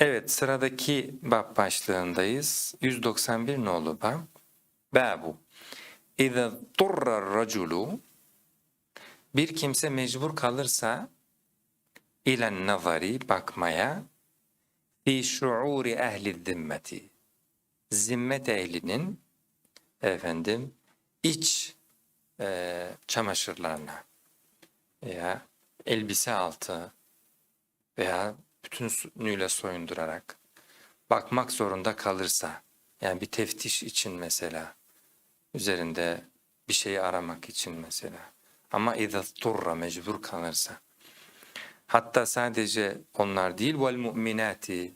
Evet sıradaki bab başlığındayız. 191 nolu bab. Babu. İza turra raculu bir kimse mecbur kalırsa ilen nazari bakmaya fi şuuri ehli zimmeti zimmet ehlinin efendim iç e, çamaşırlarına veya elbise altı veya bütünüyle soyundurarak bakmak zorunda kalırsa yani bir teftiş için mesela üzerinde bir şeyi aramak için mesela ama اِذَا turra mecbur kalırsa hatta sadece onlar değil vel mu'minati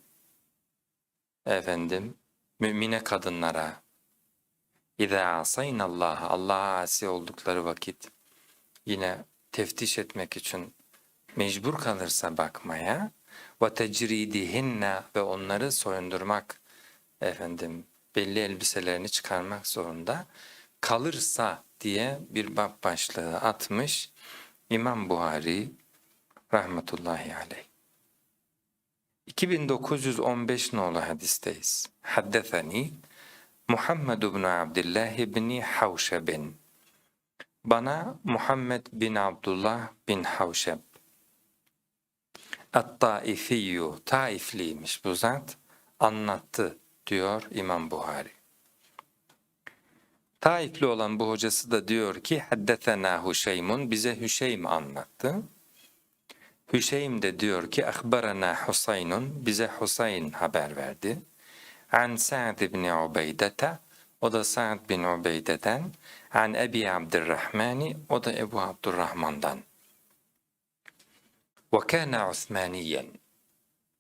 efendim mümine kadınlara اِذَا عَصَيْنَ اللّٰهَ Allah'a asi oldukları vakit yine teftiş etmek için mecbur kalırsa bakmaya ve tecridihinne ve onları soyundurmak efendim belli elbiselerini çıkarmak zorunda kalırsa diye bir bab başlığı atmış İmam Buhari rahmetullahi aleyh. 2915 nolu hadisteyiz. Haddethani Muhammed ibn Abdullah ibn Havşebin. Bana Muhammed bin Abdullah bin Havşeb At-Taifiyyu, Taifliymiş bu zat, anlattı diyor İmam Buhari. Taifli olan bu hocası da diyor ki Haddetena Hüşeymun bize Hüşeym anlattı. Hüşeym de diyor ki Akbarana Husaynun bize Husayn haber verdi. An Sa'd ibn Ubeydete o da Sa'd bin Ubeyde'den An Ebi Abdurrahmani o da Ebu Abdurrahman'dan. Ve kana Osmaniyen.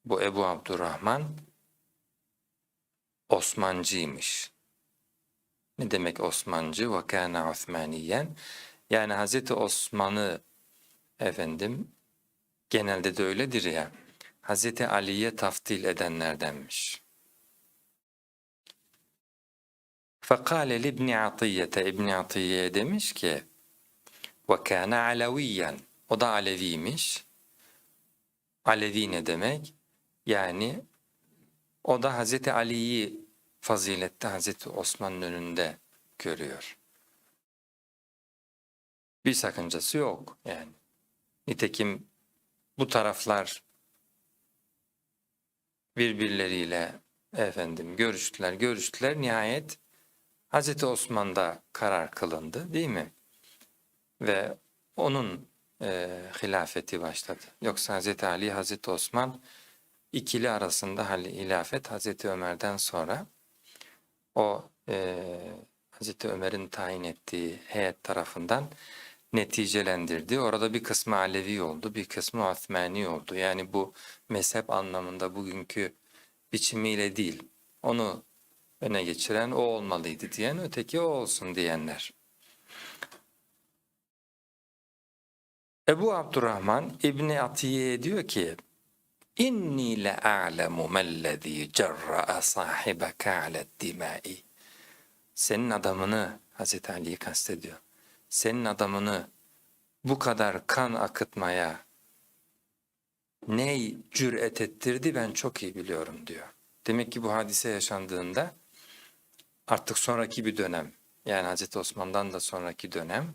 Bu Ebu Abdurrahman Osmancıymış. Ne demek Osmancı? Ve kana Osmaniyen. Yani Hazreti Osman'ı efendim genelde de öyledir ya. Hazreti Ali'ye taftil edenlerdenmiş. Fekale libni Atiyete İbni Atiye'ye demiş ki ve kana Aleviyen. O da Aleviymiş. Alevi ne demek? Yani o da Hazreti Ali'yi fazilette Hazreti Osman'ın önünde görüyor. Bir sakıncası yok yani. Nitekim bu taraflar birbirleriyle efendim görüştüler, görüştüler. Nihayet Hazreti Osman'da karar kılındı değil mi? Ve onun e, hilafeti başladı. Yoksa Hazreti Ali, Hazreti Osman ikili arasında hilafet Hazreti Ömer'den sonra o e, Hazreti Ömer'in tayin ettiği heyet tarafından neticelendirdi. Orada bir kısmı Alevi oldu, bir kısmı Osmani oldu. Yani bu mezhep anlamında bugünkü biçimiyle değil. Onu öne geçiren o olmalıydı diyen, öteki o olsun diyenler. Ebu Abdurrahman İbni Atiye diyor ki İnni le a'lemu mellezî cerra'a sahibeke aled dimai. Senin adamını Hazreti Ali'yi kastediyor. Senin adamını bu kadar kan akıtmaya ney cüret ettirdi ben çok iyi biliyorum diyor. Demek ki bu hadise yaşandığında artık sonraki bir dönem yani Hazreti Osman'dan da sonraki dönem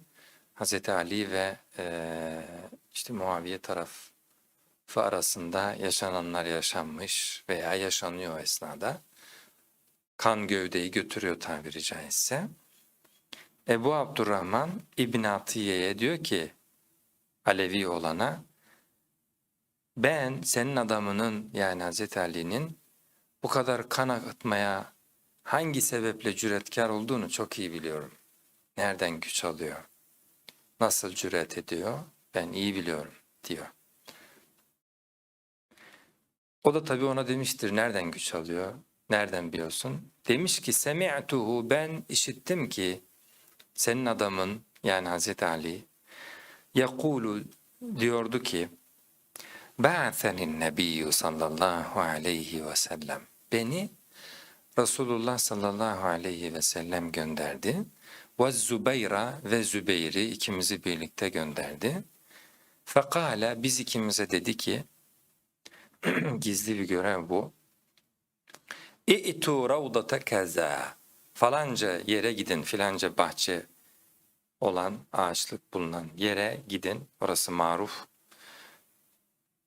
Hazreti Ali ve e, işte Muaviye tarafı arasında yaşananlar yaşanmış veya yaşanıyor esnada. Kan gövdeyi götürüyor tabiri caizse. Ebu Abdurrahman İbn Atiye'ye diyor ki Alevi olana ben senin adamının yani Hazreti Ali'nin bu kadar kan akıtmaya hangi sebeple cüretkar olduğunu çok iyi biliyorum. Nereden güç alıyor? Nasıl cüret ediyor? Ben iyi biliyorum diyor. O da tabii ona demiştir nereden güç alıyor? Nereden biliyorsun? Demiş ki semi'tuhu ben işittim ki senin adamın yani Hazreti Ali yakulu diyordu ki Ba'asenin nebiyyü sallallahu aleyhi ve sellem beni Resulullah sallallahu aleyhi ve sellem gönderdi. Ve Zübeyra ve Zübeyir'i ikimizi birlikte gönderdi. Fekale biz ikimize dedi ki gizli bir görev bu. İ'tu ravdata kaza. Falanca yere gidin, filanca bahçe olan, ağaçlık bulunan yere gidin. Orası maruf.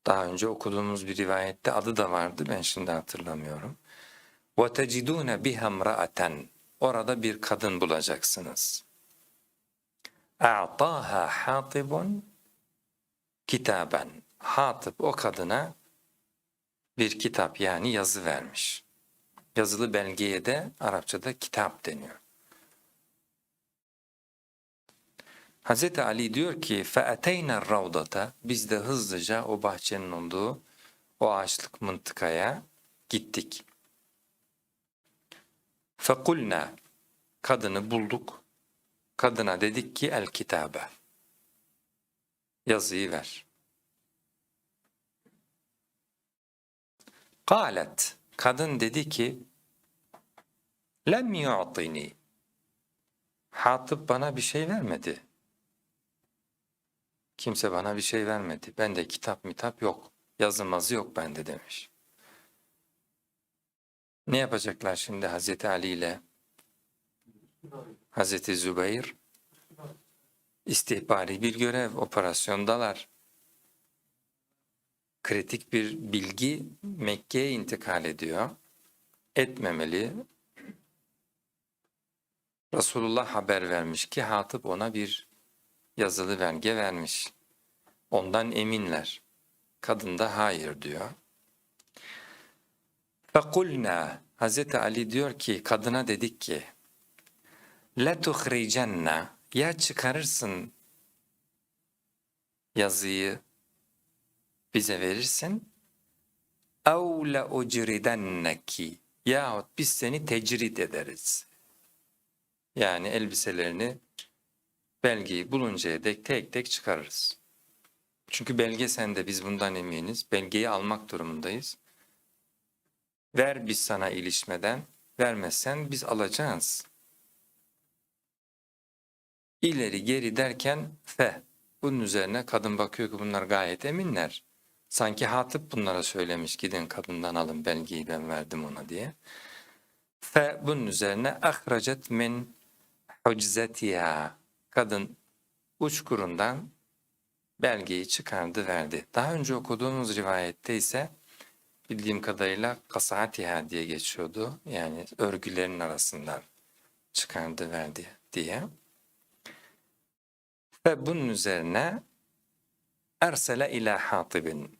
Daha önce okuduğumuz bir rivayette adı da vardı, ben şimdi hatırlamıyorum. وَتَجِدُونَ بِهَا امْرَأَةً Orada bir kadın bulacaksınız. اَعْطَاهَا حَاطِبٌ kitaben. Hatip o kadına bir kitap yani yazı vermiş. Yazılı belgeye de Arapçada kitap deniyor. Hz. Ali diyor ki فَاَتَيْنَا الرَّوْضَةَ Biz de hızlıca o bahçenin olduğu o ağaçlık mıntıkaya gittik. Fekulna kadını bulduk. Kadına dedik ki el kitabe. Yazıyı ver. Kalet kadın dedi ki lem yu'tini. Hatip bana bir şey vermedi. Kimse bana bir şey vermedi. Bende kitap mitap yok. Yazımazı yok bende demiş. Ne yapacaklar şimdi Hazreti Ali ile Hazreti Zübeyir? İstihbari bir görev, operasyondalar. Kritik bir bilgi Mekke'ye intikal ediyor. Etmemeli. Resulullah haber vermiş ki Hatip ona bir yazılı belge vermiş. Ondan eminler. Kadın da hayır diyor. Fekulna Hazreti Ali diyor ki kadına dedik ki la letuhricenne ya çıkarırsın yazıyı bize verirsin ev le ucridenneki yahut biz seni tecrid ederiz. Yani elbiselerini belgeyi buluncaya dek tek tek çıkarırız. Çünkü belge sende biz bundan eminiz. Belgeyi almak durumundayız. Ver biz sana ilişmeden, vermezsen biz alacağız. İleri geri derken fe. Bunun üzerine kadın bakıyor ki bunlar gayet eminler. Sanki Hatip bunlara söylemiş gidin kadından alın belgeyi ben verdim ona diye. Fe bunun üzerine ahracet min huczetiha. Kadın uçkurundan belgeyi çıkardı verdi. Daha önce okuduğumuz rivayette ise bildiğim kadarıyla kasatiha diye geçiyordu. Yani örgülerin arasından çıkardı verdi diye. Ve bunun üzerine ersele ila hatibin.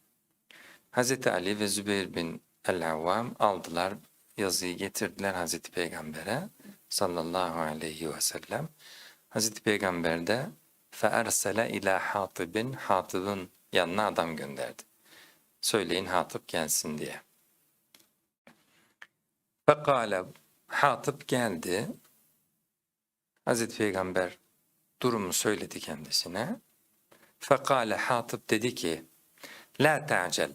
Hazreti Ali ve Zübeyir bin el-Avvam aldılar yazıyı getirdiler Hazreti Peygamber'e sallallahu aleyhi ve sellem. Hazreti Peygamber de feersele ila hatibin hatibin yanına adam gönderdi. Söyleyin Hatip gelsin diye. Fekale Hatip geldi. Hazreti Peygamber durumu söyledi kendisine. Fekale Hatip dedi ki La ta'cel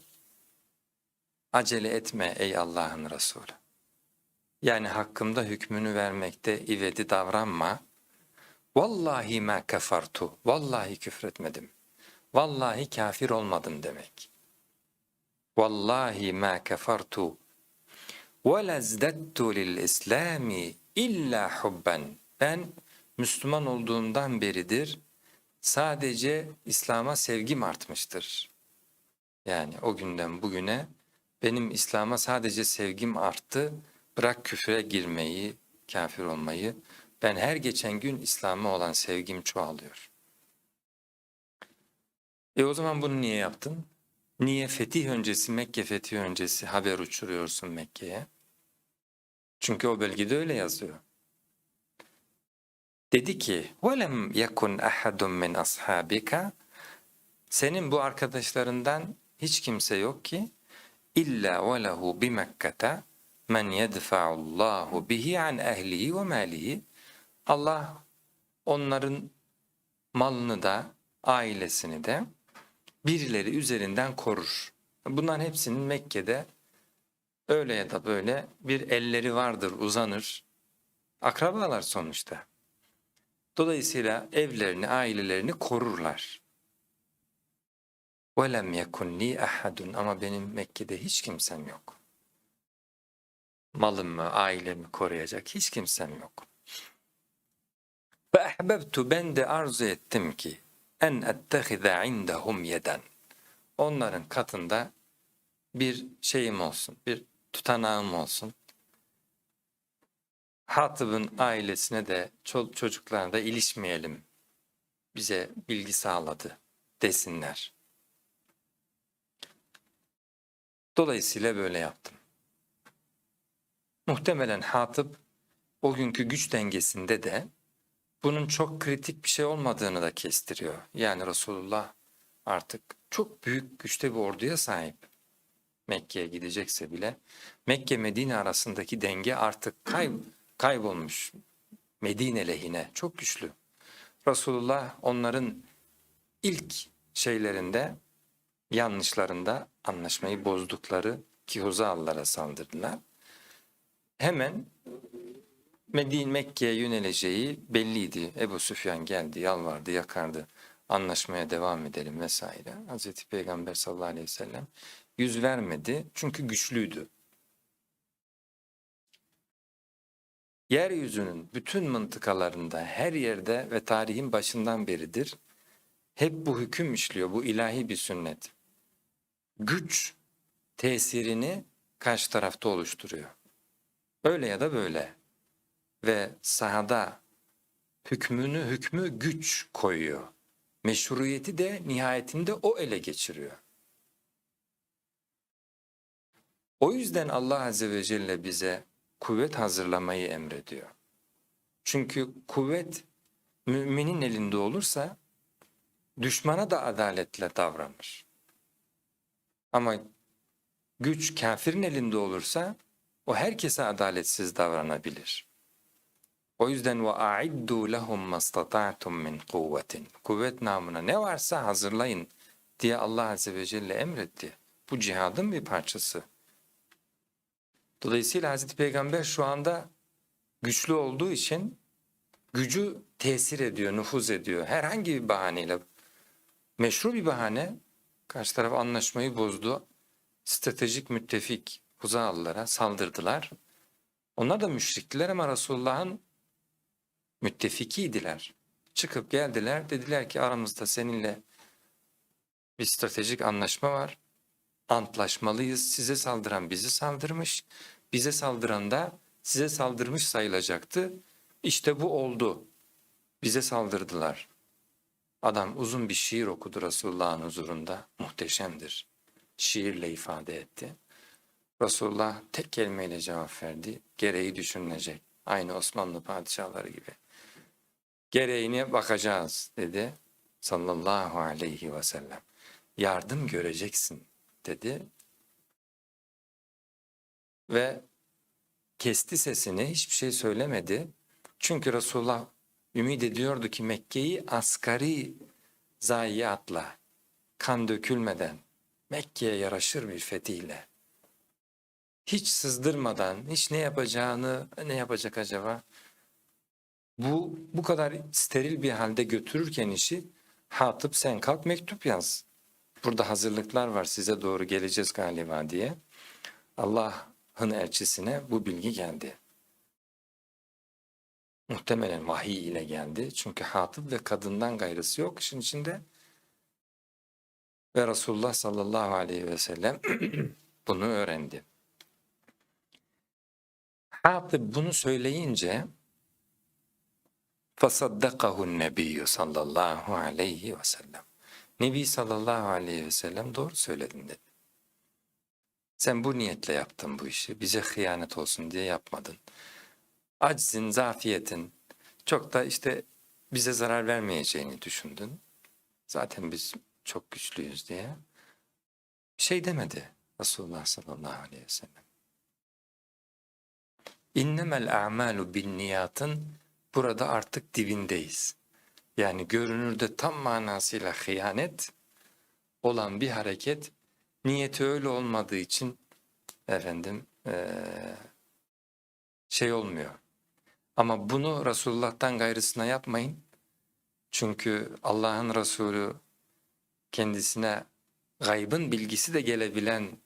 Acele etme ey Allah'ın Resulü. Yani hakkımda hükmünü vermekte ivedi davranma. Vallahi ma kefartu. Vallahi küfretmedim. Vallahi kafir olmadım demek. Vallahi ma kefartu. Ve lezdettu lil islami illa hubben. Ben Müslüman olduğumdan beridir sadece İslam'a sevgim artmıştır. Yani o günden bugüne benim İslam'a sadece sevgim arttı. Bırak küfre girmeyi, kafir olmayı. Ben her geçen gün İslam'a olan sevgim çoğalıyor. E o zaman bunu niye yaptın? Niye fetih öncesi Mekke fetih öncesi haber uçuruyorsun Mekke'ye? Çünkü o bölgede öyle yazıyor. Dedi ki: "Velem yekun ahadun min ashabika" Senin bu arkadaşlarından hiç kimse yok ki illa ve lehu bi Mekke'te men yedfa'ullahu bihi an ehlihi ve malihi. Allah onların malını da ailesini de birileri üzerinden korur. Bunların hepsinin Mekke'de öyle ya da böyle bir elleri vardır, uzanır. Akrabalar sonuçta. Dolayısıyla evlerini, ailelerini korurlar. وَلَمْ يَكُنْ لِي أَحَدٌ Ama benim Mekke'de hiç kimsem yok. malımı, ailemi koruyacak hiç kimsem yok. Ve ehbebtu ben de arzu ettim ki en ettehize indehum yeden. Onların katında bir şeyim olsun, bir tutanağım olsun. Hatıb'ın ailesine de ço- çocuklarına da ilişmeyelim. Bize bilgi sağladı desinler. Dolayısıyla böyle yaptım. Muhtemelen Hatip o günkü güç dengesinde de bunun çok kritik bir şey olmadığını da kestiriyor. Yani Resulullah artık çok büyük güçte bir orduya sahip. Mekke'ye gidecekse bile Mekke Medine arasındaki denge artık kay kaybolmuş. Medine lehine çok güçlü. Resulullah onların ilk şeylerinde yanlışlarında anlaşmayı bozdukları Kihuzalılara saldırdılar. Hemen Medine Mekke'ye yöneleceği belliydi. Ebu Süfyan geldi, yalvardı, yakardı. Anlaşmaya devam edelim vesaire. Hazreti Peygamber sallallahu aleyhi ve sellem yüz vermedi çünkü güçlüydü. Yeryüzünün bütün mıntıkalarında her yerde ve tarihin başından beridir hep bu hüküm işliyor. Bu ilahi bir sünnet. Güç tesirini karşı tarafta oluşturuyor. Öyle ya da böyle. Ve sahada hükmünü hükmü güç koyuyor. Meşruiyeti de nihayetinde o ele geçiriyor. O yüzden Allah Azze ve Celle bize kuvvet hazırlamayı emrediyor. Çünkü kuvvet müminin elinde olursa düşmana da adaletle davranır. Ama güç kafirin elinde olursa o herkese adaletsiz davranabilir. O yüzden ve a'iddu lehum mastata'tum min kuvvetin. Kuvvet namına ne varsa hazırlayın diye Allah Azze ve Celle emretti. Bu cihadın bir parçası. Dolayısıyla Hazreti Peygamber şu anda güçlü olduğu için gücü tesir ediyor, nüfuz ediyor. Herhangi bir bahaneyle, meşru bir bahane, karşı taraf anlaşmayı bozdu. Stratejik müttefik Huzalılara saldırdılar. Onlar da müşriktiler ama Resulullah'ın müttefikiydiler. Çıkıp geldiler, dediler ki aramızda seninle bir stratejik anlaşma var antlaşmalıyız. Size saldıran bizi saldırmış. Bize saldıran da size saldırmış sayılacaktı. İşte bu oldu. Bize saldırdılar. Adam uzun bir şiir okudu Resulullah'ın huzurunda. Muhteşemdir. Şiirle ifade etti. Resulullah tek kelimeyle cevap verdi. Gereği düşünülecek. Aynı Osmanlı padişahları gibi. Gereğine bakacağız dedi. Sallallahu aleyhi ve sellem. Yardım göreceksin dedi. Ve kesti sesini hiçbir şey söylemedi. Çünkü Resulullah ümit ediyordu ki Mekke'yi asgari zayiatla, kan dökülmeden Mekke'ye yaraşır bir fethiyle, hiç sızdırmadan, hiç ne yapacağını, ne yapacak acaba? Bu, bu kadar steril bir halde götürürken işi, Hatip sen kalk mektup yaz burada hazırlıklar var size doğru geleceğiz galiba diye Allah'ın elçisine bu bilgi geldi. Muhtemelen vahiy ile geldi. Çünkü hatip ve kadından gayrısı yok işin içinde. Ve Resulullah sallallahu aleyhi ve sellem bunu öğrendi. Hatip bunu söyleyince فَصَدَّقَهُ النَّبِيُّ sallallahu aleyhi ve sellem. Nebi sallallahu aleyhi ve sellem doğru söyledin dedi. Sen bu niyetle yaptın bu işi. Bize hıyanet olsun diye yapmadın. Aczin, zafiyetin çok da işte bize zarar vermeyeceğini düşündün. Zaten biz çok güçlüyüz diye. Bir şey demedi Resulullah sallallahu aleyhi ve sellem. İnnemel a'malu bin niyatın burada artık dibindeyiz. Yani görünürde tam manasıyla hıyanet olan bir hareket niyeti öyle olmadığı için efendim eee, şey olmuyor. Ama bunu Resulullah'tan gayrısına yapmayın. Çünkü Allah'ın Resulü kendisine gaybın bilgisi de gelebilen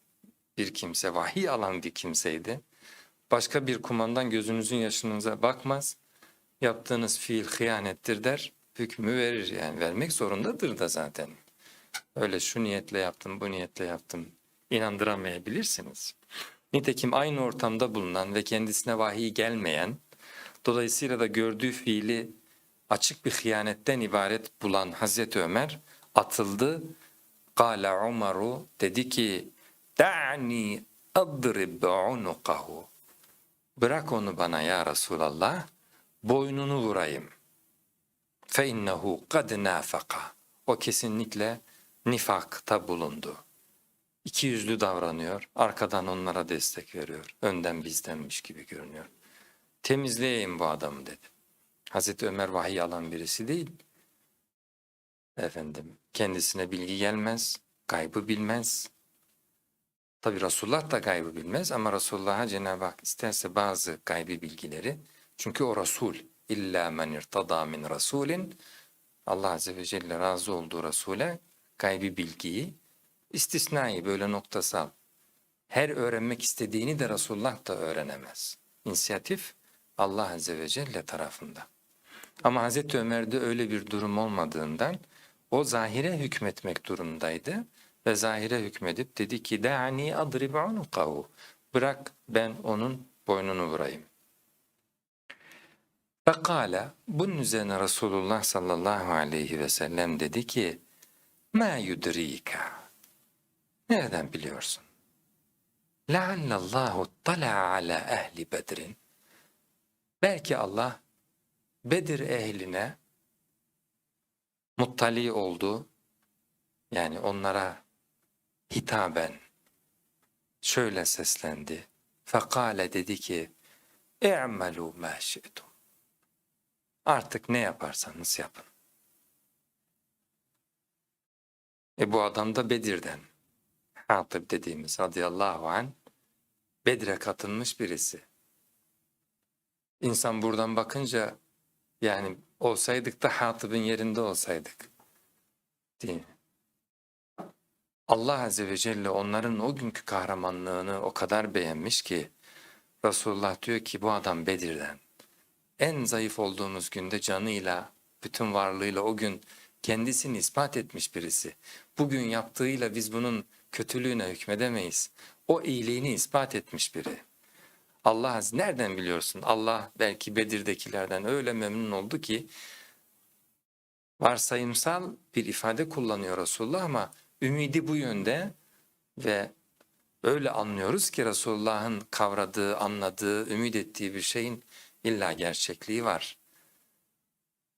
bir kimse, vahiy alan bir kimseydi. Başka bir kumandan gözünüzün yaşınıza bakmaz. Yaptığınız fiil hıyanettir der. Hükmü verir yani vermek zorundadır da zaten. Öyle şu niyetle yaptım bu niyetle yaptım inandıramayabilirsiniz. Nitekim aynı ortamda bulunan ve kendisine vahiy gelmeyen, dolayısıyla da gördüğü fiili açık bir hıyanetten ibaret bulan Hazreti Ömer atıldı. Kale Umaru dedi ki da'ni adrib unukahu. Bırak onu bana ya Resulallah, boynunu vurayım. Fe innehu kad nafaka. O kesinlikle nifakta bulundu. İki yüzlü davranıyor, arkadan onlara destek veriyor. Önden bizdenmiş gibi görünüyor. Temizleyeyim bu adamı dedi. Hazreti Ömer vahiy alan birisi değil. Efendim, kendisine bilgi gelmez, gaybı bilmez. Tabi Resulullah da gaybı bilmez ama Resulullah'a Cenab-ı Hak isterse bazı gaybi bilgileri, çünkü o Resul, illa men irtada min Rasulin, Allah Azze ve Celle razı olduğu Resul'e gaybi bilgiyi, istisnai böyle noktasal, her öğrenmek istediğini de Resulullah da öğrenemez. İnisiyatif Allah Azze ve Celle tarafında. Ama Hazreti Ömer'de öyle bir durum olmadığından o zahire hükmetmek durumundaydı ve zahire hükmedip dedi ki da'ani adrib unukahu. Bırak ben onun boynunu vurayım. Fekale bunun üzerine Resulullah sallallahu aleyhi ve sellem dedi ki ma yudrika nereden biliyorsun? Leallallahu tala ala ehli bedrin belki Allah Bedir ehline muttali oldu. Yani onlara hitaben şöyle seslendi. Fekale dedi ki اِعْمَلُوا مَا شِئْتُمْ Artık ne yaparsanız yapın. E bu adam da Bedir'den. Hatip dediğimiz radıyallahu an Bedir'e katılmış birisi. İnsan buradan bakınca yani olsaydık da Hatip'in yerinde olsaydık. Değil mi? Allah Azze ve Celle onların o günkü kahramanlığını o kadar beğenmiş ki Resulullah diyor ki bu adam Bedir'den. En zayıf olduğumuz günde canıyla, bütün varlığıyla o gün kendisini ispat etmiş birisi. Bugün yaptığıyla biz bunun kötülüğüne hükmedemeyiz. O iyiliğini ispat etmiş biri. Allah nereden biliyorsun? Allah belki Bedir'dekilerden öyle memnun oldu ki varsayımsal bir ifade kullanıyor Resulullah ama ümidi bu yönde ve öyle anlıyoruz ki Resulullah'ın kavradığı, anladığı, ümit ettiği bir şeyin illa gerçekliği var.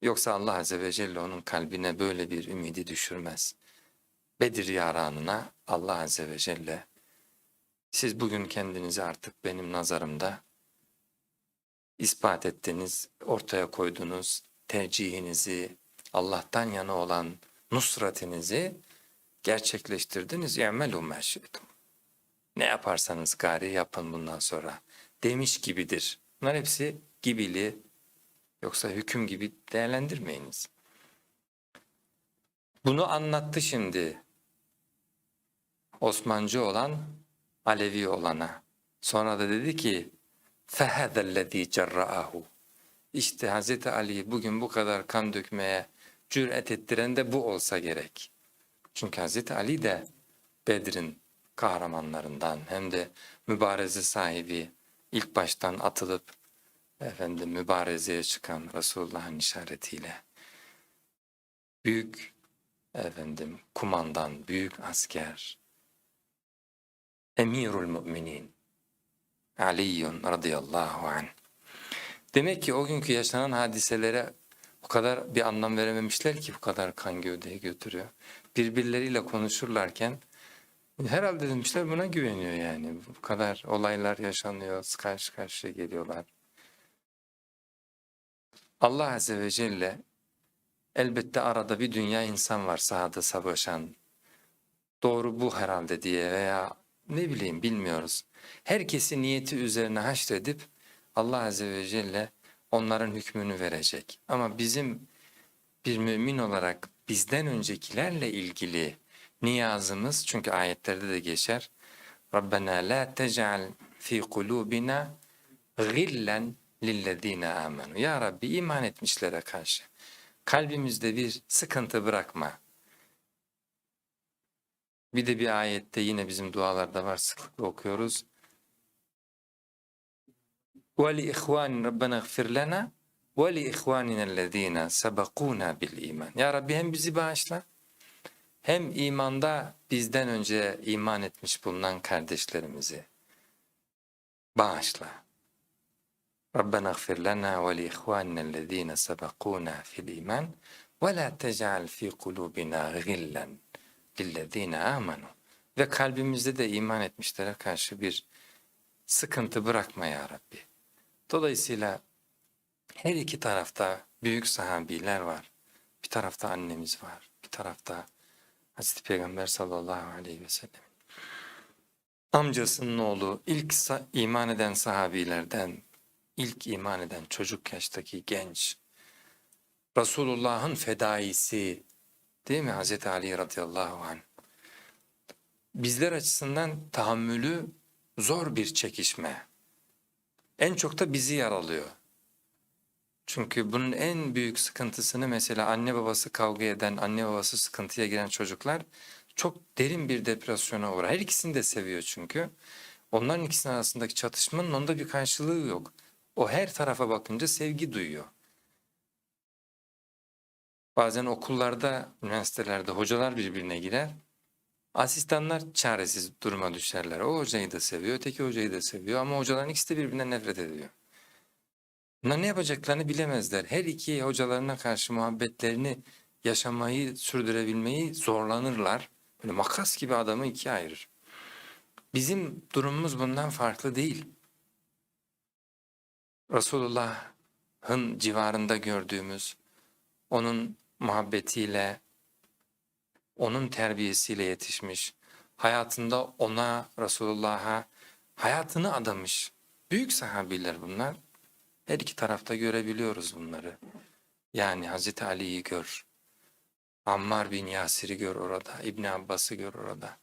Yoksa Allah Azze ve Celle onun kalbine böyle bir ümidi düşürmez. Bedir yaranına Allah Azze ve Celle siz bugün kendinizi artık benim nazarımda ispat ettiniz, ortaya koydunuz, tercihinizi, Allah'tan yana olan nusratinizi gerçekleştirdiniz. يَعْمَلُوا مَا Ne yaparsanız gari yapın bundan sonra. Demiş gibidir. Bunlar hepsi gibili yoksa hüküm gibi değerlendirmeyiniz. Bunu anlattı şimdi Osmancı olan Alevi olana. Sonra da dedi ki فَهَذَا الَّذ۪ي جَرَّأَهُ İşte Hz. Ali bugün bu kadar kan dökmeye cüret ettiren de bu olsa gerek. Çünkü Hz. Ali de Bedir'in kahramanlarından hem de mübareze sahibi ilk baştan atılıp efendim mübarezeye çıkan Resulullah'ın işaretiyle büyük efendim kumandan, büyük asker, emirul müminin Aliyyun radıyallahu anh. Demek ki o günkü yaşanan hadiselere o kadar bir anlam verememişler ki bu kadar kan gövdeye götürüyor. Birbirleriyle konuşurlarken herhalde demişler buna güveniyor yani. Bu kadar olaylar yaşanıyor, karşı karşıya geliyorlar. Allah Azze ve Celle elbette arada bir dünya insan var sahada savaşan. Doğru bu herhalde diye veya ne bileyim bilmiyoruz. Herkesi niyeti üzerine haşredip Allah Azze ve Celle onların hükmünü verecek. Ama bizim bir mümin olarak bizden öncekilerle ilgili niyazımız çünkü ayetlerde de geçer. Rabbena la tec'al fi kulubina gillen lillezine amenu. Ya Rabbi iman etmişlere karşı kalbimizde bir sıkıntı bırakma. Bir de bir ayette yine bizim dualarda var sıklıkla okuyoruz. وَلِإِخْوَانِ رَبَّنَا اغْفِرْ لَنَا وَلِإِخْوَانِنَا الَّذ۪ينَ سَبَقُونَا بِالْا۪يمَانِ Ya Rabbi hem bizi bağışla hem imanda bizden önce iman etmiş bulunan kardeşlerimizi bağışla. ربنا اغفر لنا ولإخواننا الذين سبقونا في الإيمان ولا تجعل في قلوبنا غلا للذين آمنوا ve kalbimizde de iman etmişlere karşı bir sıkıntı bırakma ya Rabbi. Dolayısıyla her iki tarafta büyük sahabiler var. Bir tarafta annemiz var. Bir tarafta Hazreti Peygamber sallallahu aleyhi ve sellem. Amcasının oğlu ilk sa- iman eden sahabilerden ilk iman eden çocuk yaştaki genç Resulullah'ın fedaisi değil mi? Hazreti Ali radıyallahu anh. Bizler açısından tahammülü zor bir çekişme. En çok da bizi yaralıyor. Çünkü bunun en büyük sıkıntısını mesela anne babası kavga eden anne babası sıkıntıya giren çocuklar çok derin bir depresyona uğrar. Her ikisini de seviyor çünkü. Onların ikisinin arasındaki çatışmanın onda bir karşılığı yok o her tarafa bakınca sevgi duyuyor. Bazen okullarda, üniversitelerde hocalar birbirine girer. Asistanlar çaresiz duruma düşerler. O hocayı da seviyor, öteki hocayı da seviyor ama hocaların ikisi de birbirinden nefret ediyor. Bunlar ne yapacaklarını bilemezler. Her iki hocalarına karşı muhabbetlerini yaşamayı, sürdürebilmeyi zorlanırlar. Böyle makas gibi adamı ikiye ayırır. Bizim durumumuz bundan farklı değil. Resulullah'ın civarında gördüğümüz onun muhabbetiyle, onun terbiyesiyle yetişmiş, hayatında ona, Resulullah'a hayatını adamış büyük sahabiler bunlar. Her iki tarafta görebiliyoruz bunları. Yani Hazreti Ali'yi gör, Ammar bin Yasir'i gör orada, İbni Abbas'ı gör orada.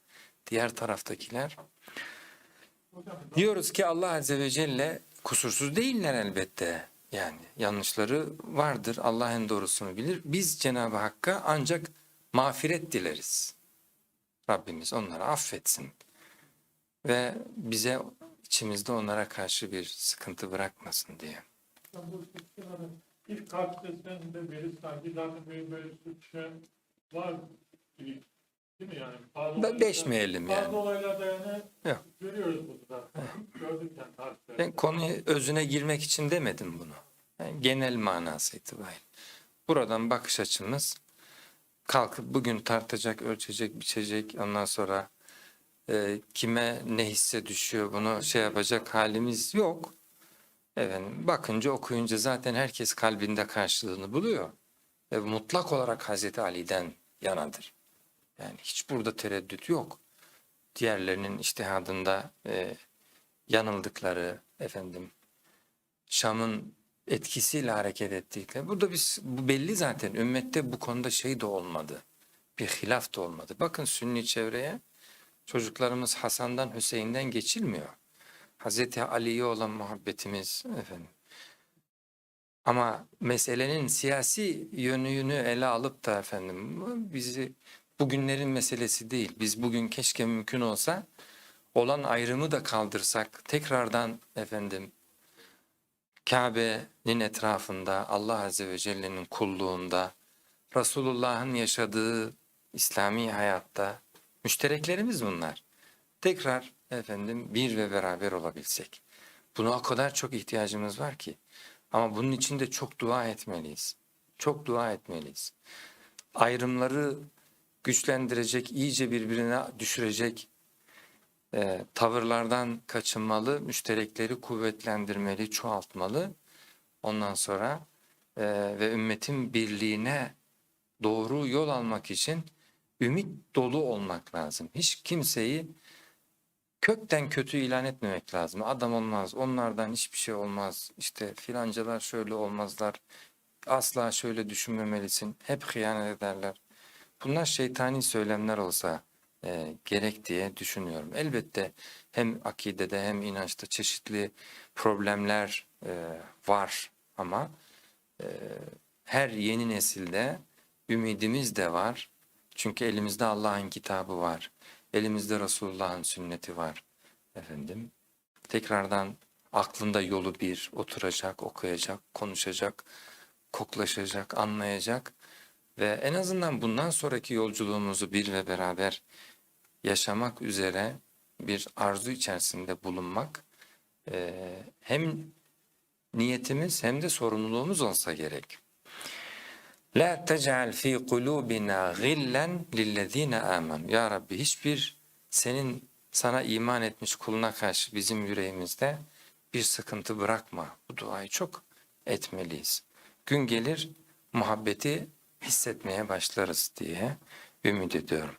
Diğer taraftakiler. Diyoruz ki Allah Azze ve Celle kusursuz değiller elbette. Yani yanlışları vardır. Allah en doğrusunu bilir. Biz Cenab-ı Hakk'a ancak mağfiret dileriz. Rabbimiz onları affetsin. Ve bize içimizde onlara karşı bir sıkıntı bırakmasın diye. İlk karşılaştığında beri sanki zaten böyle suç var. Değil mi yani? Bazı olaylar- Beşmeyelim Bazı yani. olaylarda yani Yok. görüyoruz bunu da. Gördük yani tarihte. Ben konuya özüne girmek için demedim bunu. Yani genel manası itibariyle. Buradan bakış açımız kalkıp bugün tartacak, ölçecek, biçecek ondan sonra e, kime ne hisse düşüyor bunu şey yapacak halimiz yok. Efendim, bakınca okuyunca zaten herkes kalbinde karşılığını buluyor. Ve mutlak olarak Hazreti Ali'den yanadır. Yani hiç burada tereddüt yok. Diğerlerinin iştihadında e, yanıldıkları efendim Şam'ın etkisiyle hareket ettikleri. Burada biz bu belli zaten ümmette bu konuda şey de olmadı. Bir hilaf da olmadı. Bakın Sünni çevreye çocuklarımız Hasan'dan Hüseyin'den geçilmiyor. Hazreti Ali'ye olan muhabbetimiz efendim. Ama meselenin siyasi yönünü ele alıp da efendim bizi bugünlerin meselesi değil. Biz bugün keşke mümkün olsa olan ayrımı da kaldırsak tekrardan efendim Kabe'nin etrafında Allah Azze ve Celle'nin kulluğunda Resulullah'ın yaşadığı İslami hayatta müştereklerimiz bunlar. Tekrar efendim bir ve beraber olabilsek. Buna o kadar çok ihtiyacımız var ki. Ama bunun için de çok dua etmeliyiz. Çok dua etmeliyiz. Ayrımları güçlendirecek, iyice birbirine düşürecek e, tavırlardan kaçınmalı, müşterekleri kuvvetlendirmeli, çoğaltmalı. Ondan sonra e, ve ümmetin birliğine doğru yol almak için ümit dolu olmak lazım. Hiç kimseyi kökten kötü ilan etmemek lazım. Adam olmaz, onlardan hiçbir şey olmaz. İşte filancalar şöyle olmazlar. Asla şöyle düşünmemelisin. Hep hıyanet ederler. Bunlar şeytani söylemler olsa e, gerek diye düşünüyorum. Elbette hem akidede hem inançta çeşitli problemler e, var ama e, her yeni nesilde ümidimiz de var. Çünkü elimizde Allah'ın kitabı var. Elimizde Resulullah'ın sünneti var. Efendim. Tekrardan aklında yolu bir oturacak, okuyacak, konuşacak, koklaşacak, anlayacak ve en azından bundan sonraki yolculuğumuzu bir ve beraber yaşamak üzere bir arzu içerisinde bulunmak eee, hem niyetimiz hem de sorumluluğumuz olsa gerek. La tec'al fi kulubina gillen lillezine amenu. Ya Rabbi hiçbir senin sana iman etmiş kuluna karşı bizim yüreğimizde bir sıkıntı bırakma. Bu duayı çok etmeliyiz. Gün gelir muhabbeti hissetmeye başlarız diye ümit ediyorum.